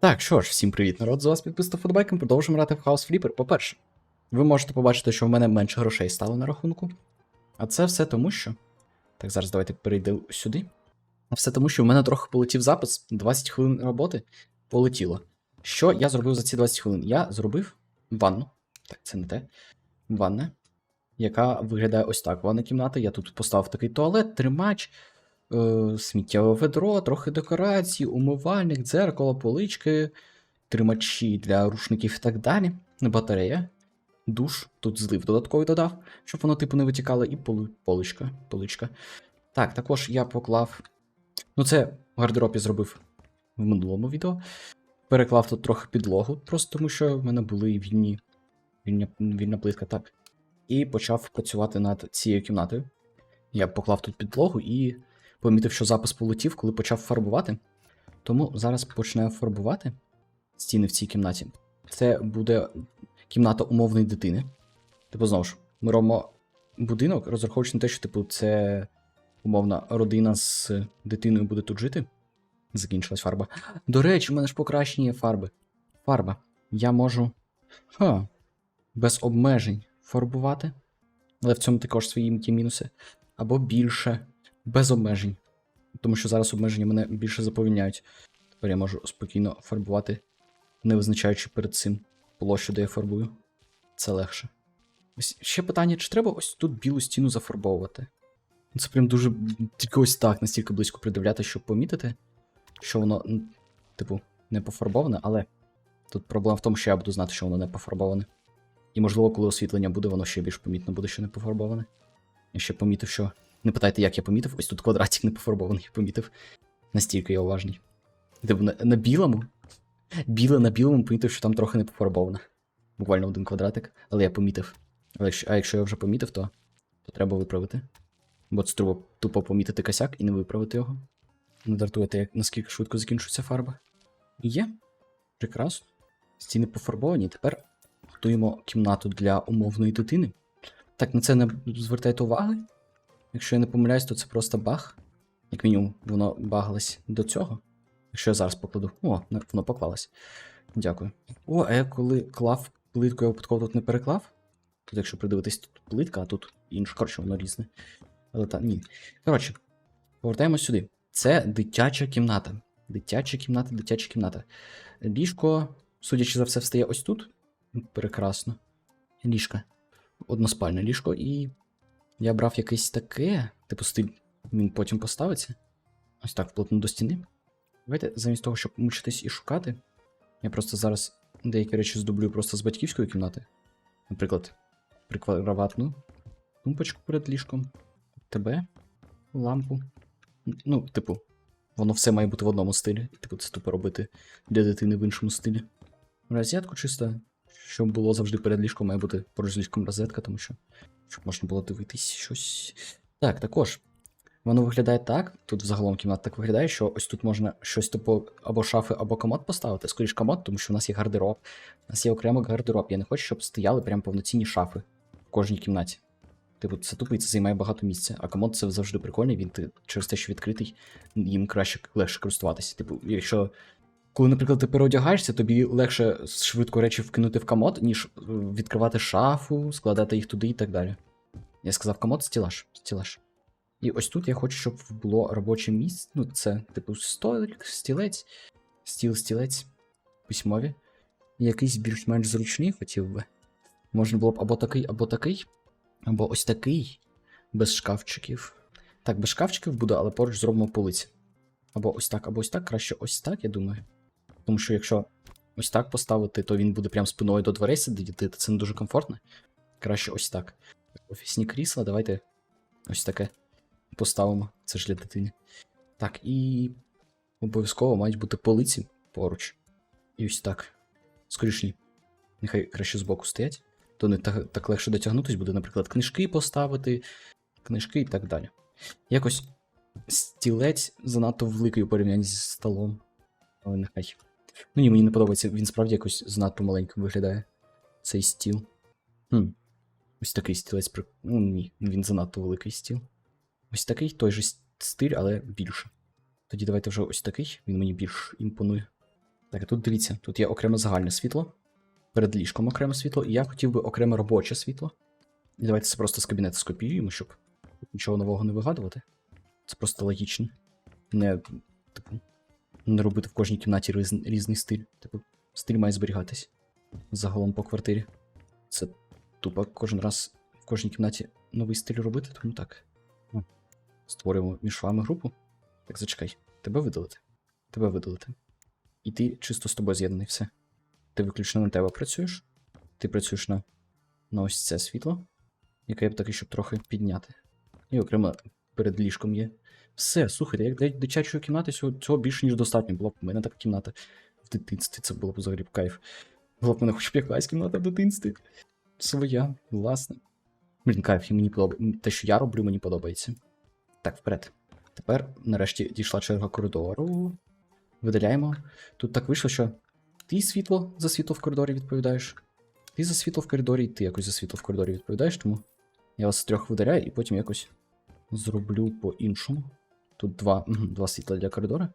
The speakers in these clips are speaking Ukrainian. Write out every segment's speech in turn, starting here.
Так, що ж, всім привіт, народ. З вас підписано Футбайком. Продовжуємо грати в House Flipper. По-перше, ви можете побачити, що в мене менше грошей стало на рахунку. А це все тому, що. Так, зараз давайте перейду сюди. А все тому, що в мене трохи полетів запис. 20 хвилин роботи полетіло. Що я зробив за ці 20 хвилин? Я зробив ванну. Так, це не те. Ванна, яка виглядає ось так. Ванна кімната. Я тут поставив такий туалет, тримач, е, сміттєве ведро, трохи декорацій, умивальник, дзеркало, полички, тримачі для рушників і так далі. Батарея, душ, тут злив додатковий додав, щоб воно типу не витікало, і поли, поличка, поличка. Так, також я поклав. Ну, це в гардеробі зробив в минулому відео. Переклав тут трохи підлогу, просто тому що в мене були вільні, вільня, вільна плитка, так. І почав працювати над цією кімнатою. Я поклав тут підлогу і помітив, що запис полетів, коли почав фарбувати. Тому зараз починаю фарбувати стіни в цій кімнаті. Це буде кімната умовної дитини. Типу, знову ж, ми робимо будинок, розраховуючи на те, що, типу, це умовна родина з дитиною буде тут жити. Закінчилась фарба. До речі, у мене ж покращення фарби. Фарба. Я можу. Ха. Без обмежень фарбувати. Але в цьому також свої є мінуси. Або більше без обмежень. Тому що зараз обмеження мене більше заповільняють. Тепер я можу спокійно фарбувати, не визначаючи перед цим площу, де я фарбую. Це легше. Ось ще питання: чи треба ось тут білу стіну зафарбовувати? Це прям дуже тільки ось так, настільки близько придивляти, щоб помітити, що воно, типу, не пофарбоване, але тут проблема в тому, що я буду знати, що воно не пофарбоване. І можливо, коли освітлення буде, воно ще більш помітно буде, що не пофарбоване. Я ще помітив, що. Не питайте, як я помітив, ось тут квадратик не пофарбований, я помітив. Настільки я уважний. Типу, на, на білому. Біле на білому помітив, що там трохи не пофарбовано. Буквально один квадратик, але я помітив. Але а якщо я вже помітив, то, то треба виправити. Бо це треба тупо помітити косяк і не виправити його. Не дартуєте, як наскільки швидко закінчується фарба. І є. Прекрасно. Стіни пофарбовані. Тепер готуємо кімнату для умовної дитини. Так, на це не звертайте уваги. Якщо я не помиляюсь, то це просто баг. Як мінімум, воно багалось до цього. Якщо я зараз покладу. О, воно поклалось. Дякую. О, а я коли клав плитку, я випадково тут не переклав. Тут, якщо придивитись, тут плитка, а тут інше. Коротше, воно різне. Але та ні. Коротше, повертаємось сюди. Це дитяча кімната. Дитяча кімната, дитяча кімната. Ліжко, судячи за все, встає ось тут. Прекрасно. Ліжка. Односпальне ліжко, і я брав якесь таке, типу стиль, він потім поставиться. Ось так, вплотну до стіни. Давайте, замість того, щоб мучитись і шукати, я просто зараз деякі речі здублю просто з батьківської кімнати. Наприклад, прикроватну тумбочку перед ліжком, тебе, лампу. Ну, типу, воно все має бути в одному стилі. Типу, це тупо робити для дитини в іншому стилі. Розетку чисто, щоб було завжди перед ліжком, має бути поруч з ліжком розетка, тому що щоб можна було дивитись щось. Так, також. Воно виглядає так. Тут взагалом кімната так виглядає, що ось тут можна щось типу або шафи, або комод поставити. Скоріш комод, тому що в нас є гардероб. У нас є окремо гардероб. Я не хочу, щоб стояли прям повноцінні шафи в кожній кімнаті. Типу, це тупий, це займає багато місця. А комод це завжди прикольний, він через те, що відкритий, їм краще легше користуватися. Типу, якщо. Коли, наприклад, ти переодягаєшся, тобі легше швидко речі вкинути в комод, ніж е, відкривати шафу, складати їх туди і так далі. Я сказав комод, стілаж. стілаж. І ось тут я хочу, щоб було робоче місце. Ну, це, типу, столик, стілець, стіл, стілець, письмові. Якийсь більш-менш зручний хотів би. Можна було б або такий, або такий, або ось такий, без шкафчиків. Так, без шкафчиків буде, але поруч зробимо полиці. Або ось так, або ось так, краще ось так, я думаю. Тому що якщо ось так поставити, то він буде прям спиною до дверей сидіти, то це не дуже комфортно. Краще ось так. Офісні крісла, давайте ось таке поставимо. Це ж для дитини. Так, і обов'язково мають бути полиці поруч. І ось так. Скоріш. Нехай краще збоку стоять. То не так, так легше дотягнутись буде, наприклад, книжки поставити, книжки і так далі. Якось стілець занадто великий у порівнянні зі столом. Але нехай. Ну ні, мені не подобається, він справді якось занадто маленьким виглядає. Цей стіл. Хм. Ось такий стілець. Ну ні, він занадто великий стіл. Ось такий той же стиль, але більше. Тоді давайте вже ось такий, він мені більш імпонує. Так, а тут дивіться, тут є окреме загальне світло, перед ліжком окреме світло, і я хотів би окреме робоче світло. І давайте це просто з кабінету скопіюємо, щоб нічого нового не вигадувати. Це просто логічно. Не, типу, не робити в кожній кімнаті різ, різний стиль. Типу, стиль має зберігатись загалом по квартирі. Це тупо кожен раз в кожній кімнаті новий стиль робити, тому так. Створюємо між вами групу. Так, зачекай, тебе видалити. Тебе видалити. І ти чисто з тобою з'єднаний все. Ти виключно на тебе працюєш. Ти працюєш на, на ось це світло, яке я б таки, щоб трохи підняти. І окремо перед ліжком є. Все, слухайте, як для дитячої кімнати цього, більше, ніж достатньо. Була б у мене така кімната в дитинстві. Це було б взагалі б кайф. Була б мене хоч б якась кімната в дитинстві. Своя, власне. Блін, кайф, мені подобається. Те, що я роблю, мені подобається. Так, вперед. Тепер, нарешті, дійшла черга коридору. Видаляємо. Тут так вийшло, що ти світло за світло в коридорі відповідаєш. Ти за світло в коридорі, і ти якось за світло в коридорі відповідаєш, тому я вас трьох видаляю і потім якось зроблю по-іншому. Тут два, два світла для коридора.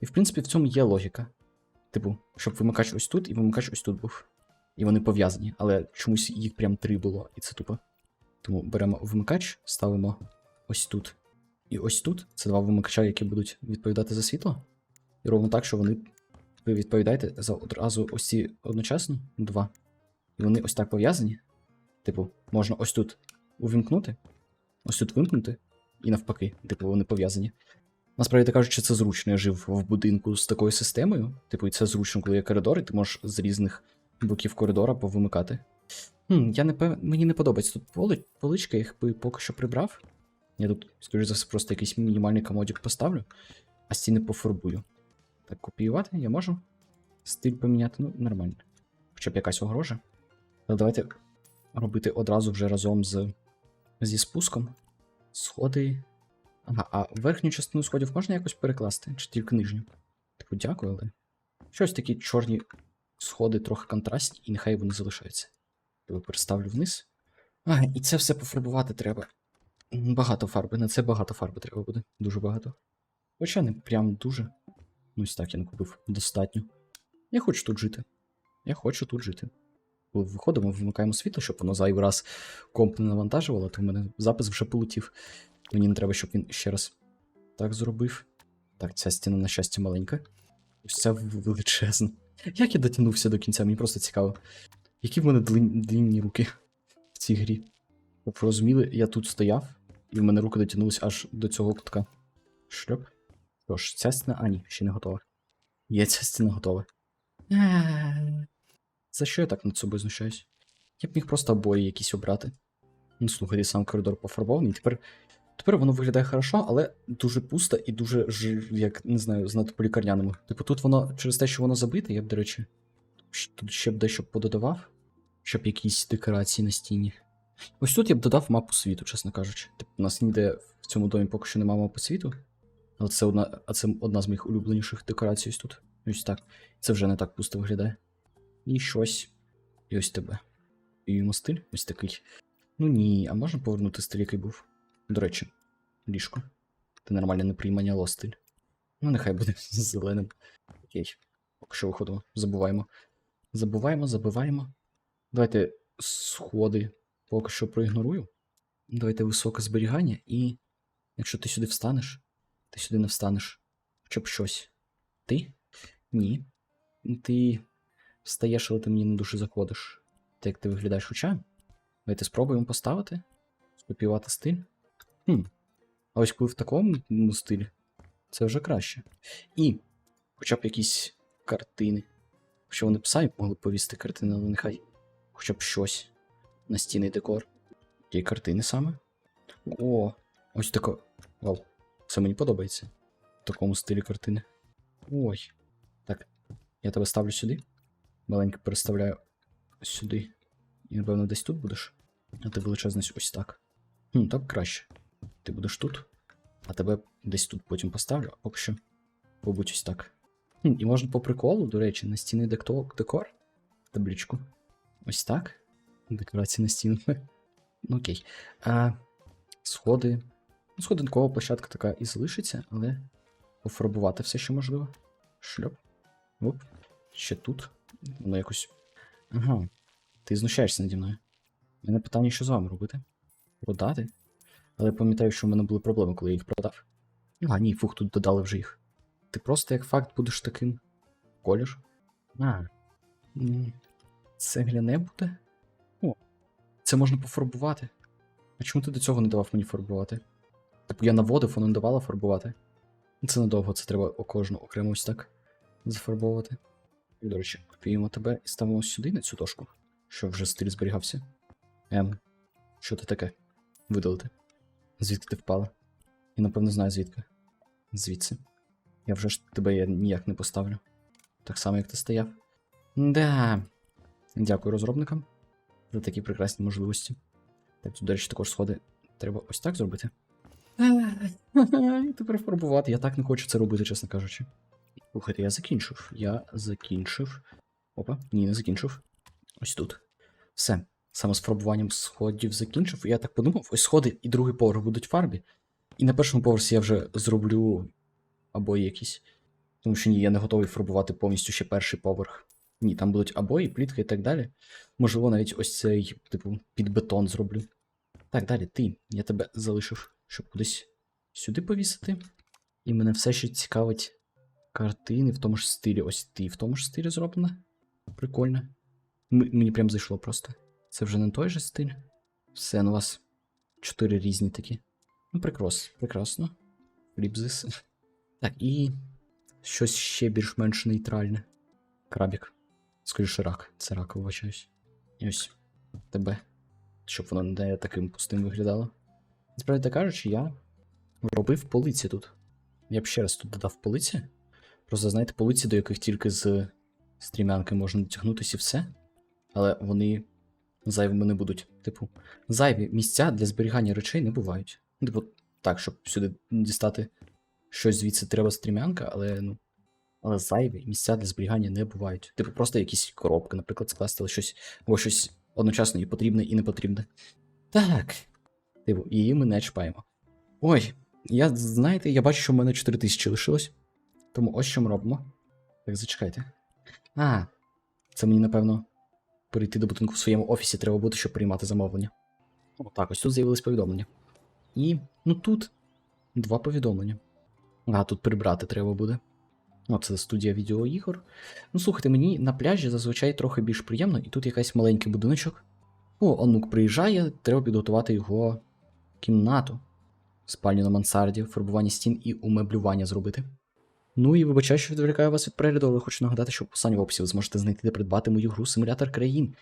І в принципі в цьому є логіка. Типу, щоб вимикач ось тут і вимикач ось тут був. І вони пов'язані, але чомусь їх прям три було, і це тупо. Тому беремо вимикач, ставимо ось тут. І ось тут. Це два вимикача, які будуть відповідати за світло. І робимо так, що вони. Ви відповідаєте за одразу ось ці одночасно два. І вони ось так пов'язані. Типу, можна ось тут увімкнути, ось тут вимкнути, і навпаки, типу, вони пов'язані. Насправді кажучи, це зручно. Я жив в будинку з такою системою. Типу, і це зручно, коли є коридор, і ти можеш з різних боків коридора повимикати. Хм, я не пев... Мені не подобається тут поли... поличка, їх би поки що прибрав. Я тут, скоріш за все, просто якийсь мінімальний комодик поставлю, а стіни пофарбую. Так, копіювати я можу. Стиль поміняти, ну, нормально. Хоча б якась огрожа. Але давайте робити одразу вже разом з... зі спуском. Сходи. Ага, а верхню частину сходів можна якось перекласти? Чи тільки нижню? Типу, дякую, але. Щось такі чорні сходи трохи контрастні, і нехай вони залишаються. Я переставлю вниз. А, і це все пофарбувати треба. Багато фарби, на це багато фарби треба буде. Дуже багато. Хоча не прям дуже. Ну, ось так я накупив достатньо. Я хочу тут жити. Я хочу тут жити. Коли виходимо, вимикаємо світло, щоб воно зайвий раз комп не навантажувало, то в мене запис вже полетів. Мені не треба, щоб він ще раз так зробив. Так, ця стіна, на щастя, маленька. Ось ця величезна. Як я дотягнувся до кінця, мені просто цікаво. Які в мене длинні руки в цій грі. Щоб ви розуміли, я тут стояв, і в мене руки дотягнулися аж до цього кутка. Шльоп. Що ж, ця стіна. А, ні, ще не готова. Є ця стіна готова. За що я так над собою знущаюсь? Я б міг просто обої якісь обрати. Ну, слухайте, сам коридор пофарбований. Тепер, тепер воно виглядає хорошо, але дуже пусто і дуже ж, як не знаю, знато по лікарняному. Типу, тут воно через те, що воно забите, я б, до речі, тут ще б дещо пододавав, щоб якісь декорації на стіні. Ось тут я б додав мапу світу, чесно кажучи. Типу, у нас ніде в цьому домі поки що немає мапи світу. Але це одна, а це одна з моїх улюбленіших декорацій ось тут. Ось так. Це вже не так пусто виглядає. І щось. І ось тебе. І йому стиль ось такий. Ну ні, а можна повернути стиль, який був? До речі, ліжко. Ти нормально не прийманяло стиль. Ну, нехай буде з зеленим. Окей. Поки що виходимо. Забуваємо. Забуваємо, забиваємо. Давайте сходи поки що проігнорую. Давайте високе зберігання, і якщо ти сюди встанеш, ти сюди не встанеш. Хоча б щось. Ти? Ні. Ти встаєш, але ти мені не дуже заходиш. Те, як ти виглядаєш хоча. Давайте спробуємо поставити. Скопіювати стиль. Хм. А ось коли в такому ну, стилі, це вже краще. І хоча б якісь картини. Якщо вони б могли повісти картини, але нехай хоча б щось. Настінний декор. Які картини саме? О, ось тако. Вау. Це мені подобається. В такому стилі картини. Ой. Так. Я тебе ставлю сюди. Маленько переставляю сюди. І, напевно, десь тут будеш. А ти величезний ось так. Хм, так краще. Ти будеш тут, а тебе десь тут потім поставлю, а поки що. Побудь ось так. І можна по приколу, до речі, на стіни декор. Табличку. Ось так. Декорації на стіну. ну окей. А, сходи. Ну, сходинкова площадка така і залишиться, але пофарбувати все, що можливо. Шльоп. Оп. Ще тут. Воно якось. Ага. Ти знущаєшся наді мною. У мене питання, що з вами робити? Продати? Але я пам'ятаю, що в мене були проблеми, коли я їх продав. А, ні, фух, тут додали вже їх. Ти просто як факт будеш таким. Колір? А. Це гляне буде? О. Це можна пофарбувати. А чому ти до цього не давав мені фарбувати? Типу я наводив, воно не давало фарбувати. Це надовго, це треба кожну окремо ось так зафарбовувати. І, до речі, копіюємо тебе і ставимо сюди на цю дошку, щоб вже стиль зберігався. Ем, що це таке? Видалити. Звідки ти впала? Я напевно знаю звідки. Звідси. Я вже ж тебе я ніяк не поставлю. Так само, як ти стояв. Да. Дякую розробникам за такі прекрасні можливості. Так, тут, до речі, також сходи треба ось так зробити. І тепер фарбувати. Я так не хочу це робити, чесно кажучи. Слухайте, я закінчив. Я закінчив. Опа, ні, не закінчив. Ось тут. Все. Саме з фарбуванням сходів закінчив. Я так подумав, ось сходи і другий поверх будуть фарбі. І на першому поверсі я вже зроблю обої якісь. Тому що ні, я не готовий фарбувати повністю ще перший поверх. Ні, там будуть обої, плітки і так далі. Можливо, навіть ось цей, типу, під бетон зроблю. Так, далі, ти. Я тебе залишив, щоб кудись сюди повісити. І мене все ще цікавить картини в тому ж стилі. Ось ти в тому ж стилі зроблена. Прикольно. М- мені прям зайшло просто. Це вже не той же стиль. Все, ну у вас чотири різні такі. Ну, прекрас, прекрасно. Фліпзис. Так, і щось ще більш-менш нейтральне. Крабік. Скоріше рак. Це рак, вибачаюсь. І ось тебе. Щоб воно не таким пустим виглядало. Насправді так кажучи, я робив полиці тут. Я б ще раз тут додав полиці. Просто знаєте, полиці, до яких тільки з стрімянки можна дотягнутися і все. Але вони зайвими не будуть. Типу, зайві місця для зберігання речей не бувають. Ну, Типу, так, щоб сюди дістати щось звідси треба стрімянка, але ну. Але зайві місця для зберігання не бувають. Типу, просто якісь коробки, наприклад, скласти, але щось, або щось одночасно і потрібне, і не потрібне. Так. Типу, її ми не чіпаємо. Ой, я, знаєте, я бачу, що в мене 4 тисячі лишилось. Тому ось що ми робимо. Так, зачекайте. А, це мені, напевно, перейти до будинку в своєму офісі треба буде, щоб приймати замовлення. Так, ось тут з'явились повідомлення. І, ну тут два повідомлення. А, тут прибрати треба буде. О, це студія відеоігор. Ну, слухайте, мені на пляжі зазвичай трохи більш приємно, і тут якийсь маленький будиночок. О, онук приїжджає, треба підготувати його кімнату. Спальню на мансарді, фарбування стін і умеблювання зробити. Ну і вибачаю, що відволікаю вас від перегляду, але хочу нагадати, що в посиланні в описі ви зможете знайти де придбати мою гру Симулятор країн.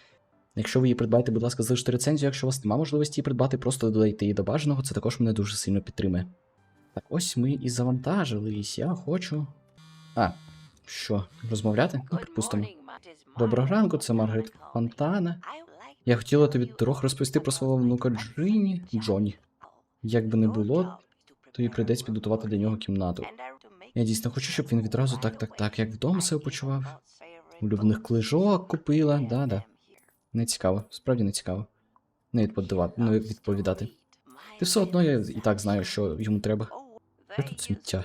Якщо ви її придбаєте, будь ласка, залиште рецензію. Якщо у вас немає можливості її придбати, просто додайте її до бажаного, це також мене дуже сильно підтримує. Так, ось ми і завантажились. Я хочу. А, що, розмовляти? Ну, припустимо. Доброго ранку, це Маргарет Фонтана. Я хотіла тобі трохи розповісти про свого внука Джині Джоні. Як би не було, тобі прийдеться підготувати для нього кімнату. Я дійсно хочу, щоб він відразу так, так, так, як вдома себе почував. Улюблених книжок купила, да-да. Не цікаво, справді не цікаво. Не відповідати, не відповідати. Ти все одно я і так знаю, що йому треба. Де тут сміття?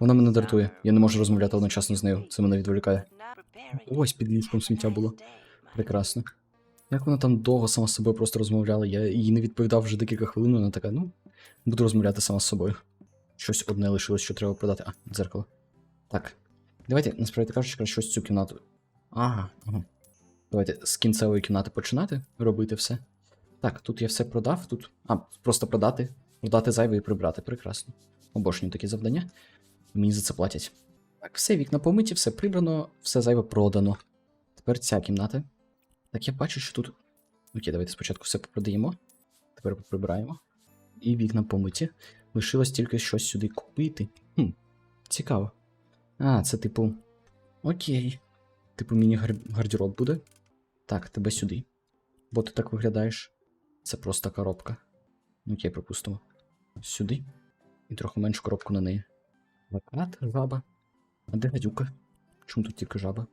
Вона мене дратує. Я не можу розмовляти одночасно з нею. Це мене відволікає. Ось під ліжком сміття було. Прекрасно. Як вона там довго сама з собою просто розмовляла, я їй не відповідав вже декілька хвилин, вона така, ну, буду розмовляти сама з собою. Щось одне лишилось, що треба продати. А, дзеркало. Так. Давайте, насправді кажучи, краще ось цю кімнату. Ага, ага. Давайте з кінцевої кімнати починати робити все. Так, тут я все продав, тут. А, просто продати. Продати зайве і прибрати. Прекрасно. Обожнюю такі завдання. Мені за це платять. Так, все, вікна помиті, все прибрано, все зайве продано. Тепер ця кімната. Так, я бачу, що тут. Окей, давайте спочатку все попродаємо. Тепер прибираємо. І вікна помиті. Лишилось тільки щось сюди купити. Хм, цікаво. А, це типу. Окей. Типу міні-гардероб буде. Так, тебе сюди. Бо ти так виглядаєш. Це просто коробка. Окей, пропустимо. Сюди. І трохи меншу коробку на неї. Плакат, жаба. А де гадюка? Чому тут тільки жаба?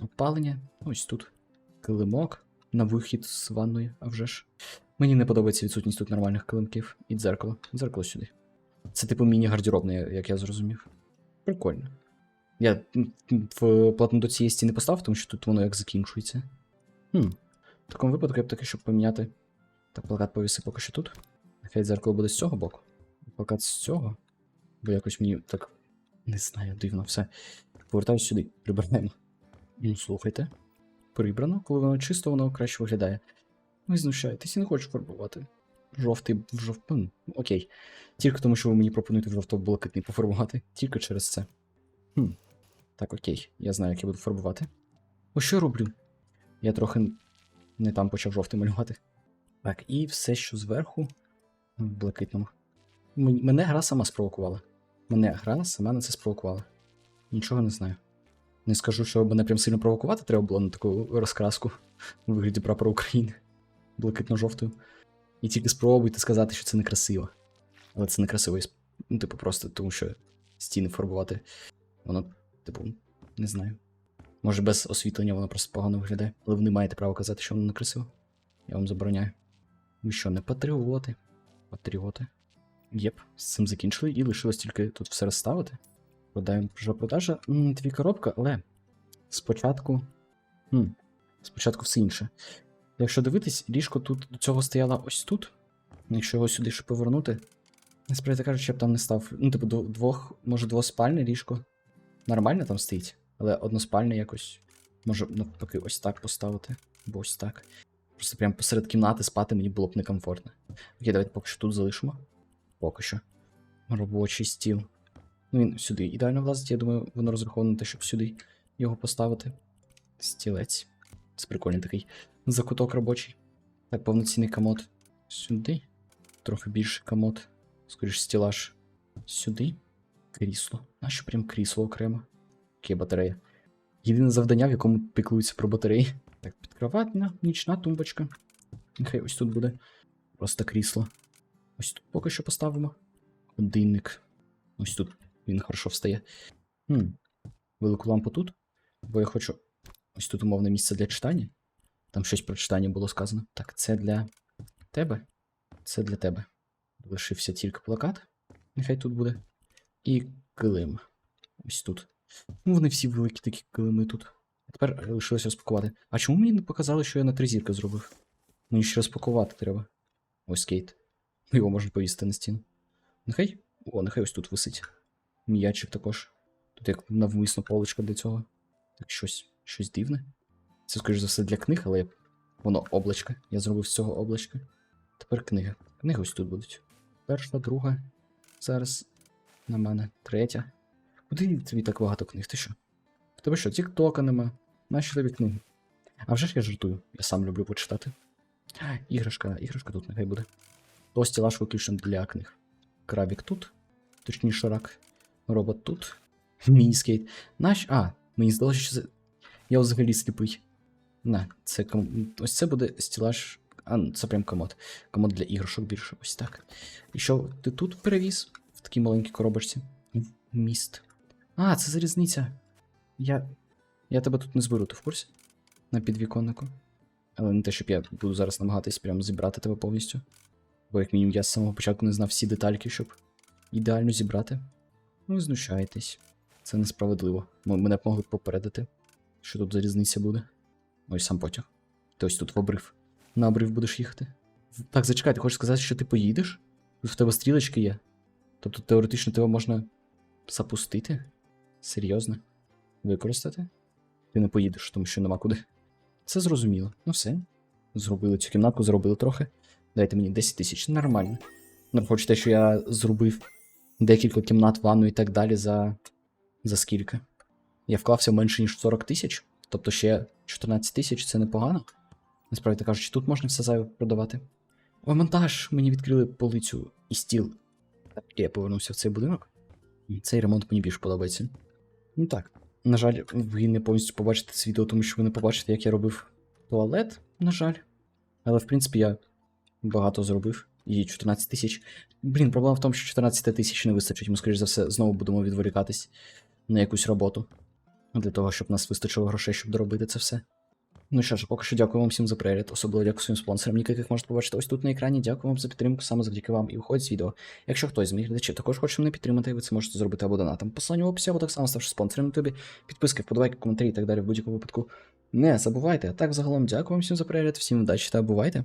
Опалення. Ось тут. Килимок на вихід з ванної, а вже ж. Мені не подобається відсутність тут нормальних килимків. І дзеркало. Дзеркало сюди. Це типу міні-гардеробне, як я зрозумів. Прикольно. Я в платну до цієї стіни поставив, тому що тут воно як закінчується. Хм. В такому випадку я б таки, щоб поміняти. Так, плакат повіси поки що тут. Нехай дзеркало буде з цього боку. Плакат з цього. Бо якось мені так. Не знаю, дивно все. Повертаюсь сюди, прибираємо. Ну, слухайте. Прибрано, коли воно чисто, воно краще виглядає. Ви знущаєтесь і не хочу фарбувати. Жовтий в жовтий. Окей. Тільки тому, що ви мені пропонуєте жовто-блакитний пофарбувати. Тільки через це. Хм. Так, окей. Я знаю, як я буду фарбувати. Ось що я роблю? Я трохи не там почав жовтий малювати. Так, і все, що зверху, в блакитному. Мене гра сама спровокувала. Мене гра сама на це спровокувала. Нічого не знаю. Не скажу, що мене прям сильно провокувати треба було на таку розкраску у вигляді прапора України. Блакитно-жовтою. І тільки спробуйте сказати, що це некрасиво. Але це некрасиво, ну, типу, просто тому що стіни фарбувати. Воно, типу, не знаю. Може, без освітлення воно просто погано виглядає. Але ви не маєте права казати, що воно некрасиво. Я вам забороняю. Ви що, не патріоти? Патріоти. Єп, з цим закінчили, і лишилось тільки тут все розставити. Продаємо продажа. Дві коробка, але спочатку. Хм, спочатку все інше. Якщо дивитись, ліжко тут до цього стояло ось тут. Якщо його сюди ще повернути. Насправді кажучи, я б там не став. Ну, типу, до двох, може, двоспальне ліжко. Нормально там стоїть, але односпальне якось. Може, навпаки, ось так поставити. Або ось так. Просто прям посеред кімнати спати мені було б некомфортно. Окей, давайте поки що тут залишимо. Поки що. Робочий стіл. Ну, він сюди ідеально влазить, я думаю, воно розраховано на те, щоб сюди його поставити. Стілець. Це прикольний такий закуток робочий. Так, повноцінний комод сюди. Трохи більше комод. Скоріше стілаж сюди. Крісло. Нащо прям крісло окремо? Окей, батарея. Єдине завдання, в якому піклуються про батареї. Так, підкроватна, нічна тумбочка. Нехай ось тут буде. Просто крісло. Ось тут поки що поставимо. Годинник. Ось тут він хорошо встає. Хм. Велику лампу тут. Бо я хочу. Ось тут умовне місце для читання. Там щось про читання було сказано. Так, це для тебе. Це для тебе. Лишився тільки плакат. Нехай тут буде. І килим. Ось тут. Ну, вони всі великі такі килими тут. А тепер лишилося розпакувати. А чому мені не показали, що я на три зірки зробив? Мені ще розпакувати треба. Ось кейт. Його можна повісити на стіну. Нехай. О, нехай ось тут висить. М'ячик також. Тут як навмисно полочка для цього. Так щось, щось дивне. Це, скоріш за все, для книг, але воно облачко. Я зробив з цього облачка. Тепер книги. Книги ось тут будуть. Перша, друга. Зараз на мене. Третя. Куди тобі так багато книг? Ти що? В тебе що, тіктока нема? Нащо тобі книги? А вже ж я жартую, я сам люблю почитати. Іграшка, іграшка тут нехай буде. То стілаж виключно для книг. Крабік тут. Точніше рак. Робот тут. Міні-скейт. Наш. А, мені здалося, що це. Я взагалі сліпий. На, це ком... Ось це буде стілаж. А, ну, це прям комод. Комод для іграшок більше. Ось так. І що ти тут перевіз? В такій маленькій коробочці. Міст. А, це залізниця. Я. Я тебе тут не зберу, ти в курсі? На підвіконнику. Але не те, щоб я буду зараз намагатись прям зібрати тебе повністю. Бо як мінімум я з самого початку не знав всі детальки, щоб ідеально зібрати. Ну, ви знущаєтесь. Це несправедливо. Мене б могли попередити, що тут залізниця буде. Ось сам потяг. Ти ось тут в обрив. На обрив будеш їхати. Так, зачекай, ти хочеш сказати, що ти поїдеш? Тут в тебе стрілочки є. Тобто теоретично тебе можна запустити? Серйозно? Використати? Ти не поїдеш, тому що нема куди. Це зрозуміло. Ну все. Зробили цю кімнатку, зробили трохи. Дайте мені 10 тисяч. Нормально. Ну, хоч те, що я зробив декілька кімнат, ванну і так далі за. за скільки? Я вклався менше, ніж 40 тисяч. Тобто ще 14 тисяч це непогано. Насправді кажучи, тут можна все зайве продавати. О! Мені відкрили полицю і стіл. Я повернувся в цей будинок. Цей ремонт мені більше подобається. Ну так. На жаль, ви не повністю побачите це відео, тому що ви не побачите, як я робив туалет, на жаль. Але в принципі я багато зробив. І 14 тисяч. Блін, проблема в тому, що 14 тисяч не вистачить. Ми, скоріш за все, знову будемо відволікатись на якусь роботу. Для того, щоб нас вистачило грошей, щоб доробити це все. Ну що ж, поки що дякую вам всім за перегляд, особливо дякую своїм спонсорам, яких можете побачити ось тут на екрані. Дякую вам за підтримку, саме завдяки вам і виходить з відео. Якщо хтось з моїх глядачів також хоче мене підтримати, ви це можете зробити або донатом. Посилання в описі, або так само ставши спонсором на тобі, підписки, вподобайки, коментарі і так далі в будь-якому випадку. Не забувайте. А так загалом дякую вам всім за перегляд, всім удачі та бувайте!